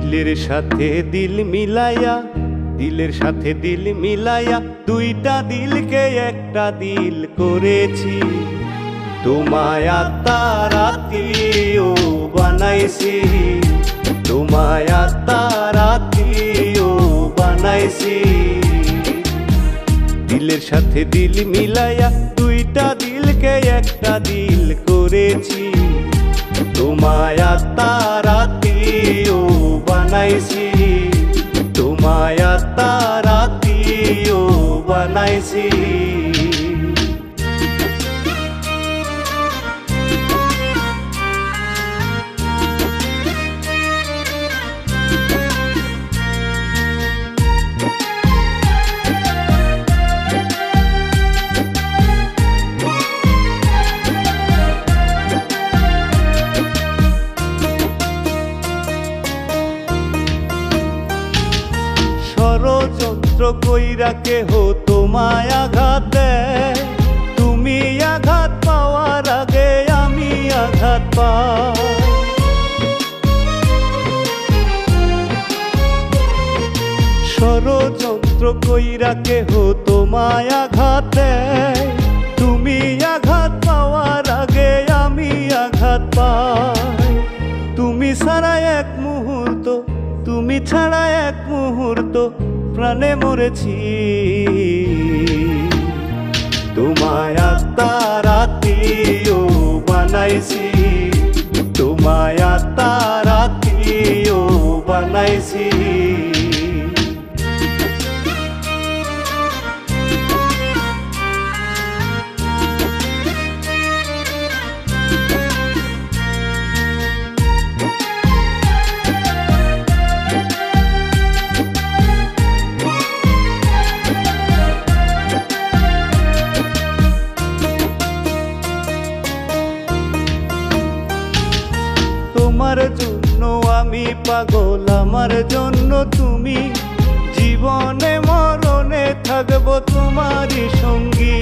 দিলের সাথে দিল মিলাইয়া, দিলের সাথে দিল মিলাইয়া, দুইটা দিলকে একটা দিল করেছি। তোমায় তারাতিও বানাইছি। তোমায় তারাতিও বানাইছি। দিলের সাথে দিল মিলাইয়া, দুইটা দিলকে একটা দিল করেছি। তোমায় তারাতিও বানাইছি। তোমায় তারাতিও বানাইছি। ষড়যন্ত্র কইরা কেহ তোমায় আঘাত দেয়? তুমি আঘাত পাওয়ার আগে আমি আঘাত পাই। ষড়যন্ত্র কইরা কেহ তোমায় আঘাত দেয়? তুমি আঘাত পাওয়ার আগে আমি আঘাত পাই। তুমি ছাড়া এক মুহূর্ত, তুমি ছাড়া এক মুহূর্ত প্রাণে মরেছি। তোমায় তারাতিও বানাইছি। তোমায় তারাতিও বানাইছি। জন্য আমি পাগল, আমার জন্য তুমি জীবনে মরণে থাকব তোমারই সঙ্গী।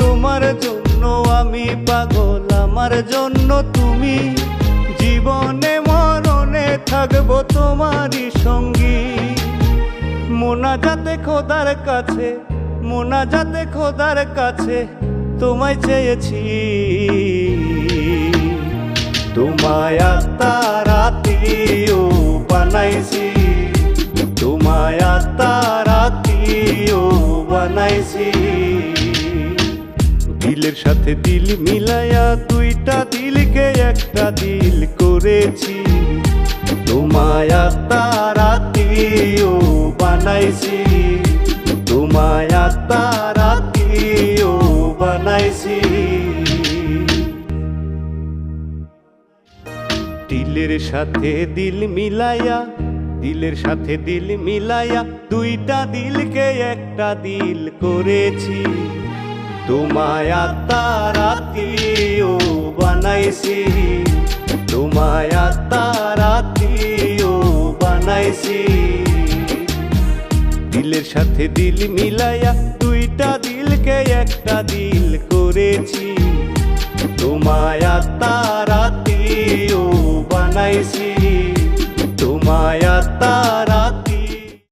তোমার জন্য আমি পাগল, আমার জন্য তুমি জীবনে মরণে থাকব তোমারই সঙ্গী। মোনা যাতে খোদার কাছে মোনা যাতে খোদার কাছে তোমায় চেয়েছি। তোমায় তারাতিও বানাইছি। তোমায় তারাতিও বানাইছি। দিলের সাথে দিল মিলাইয়া দুইটা দিলকে একটা দিল করেছি। তোমায় তারাতিও বানাইছি। বানাইছি। দিলের সাথে দিল মিলাইয়া, দিলের সাথে দিল মিলাইয়া, দুইটা দিলকে একটা দিল করেছি। তোমায় তারাতিও বানাইছি। তোমায় তারাতিও বানাইছি। দিলের সাথে দিল মিলাইয়া দিলকে একটা দিল করেছি। তোমায় তারাতিও বানাইছি।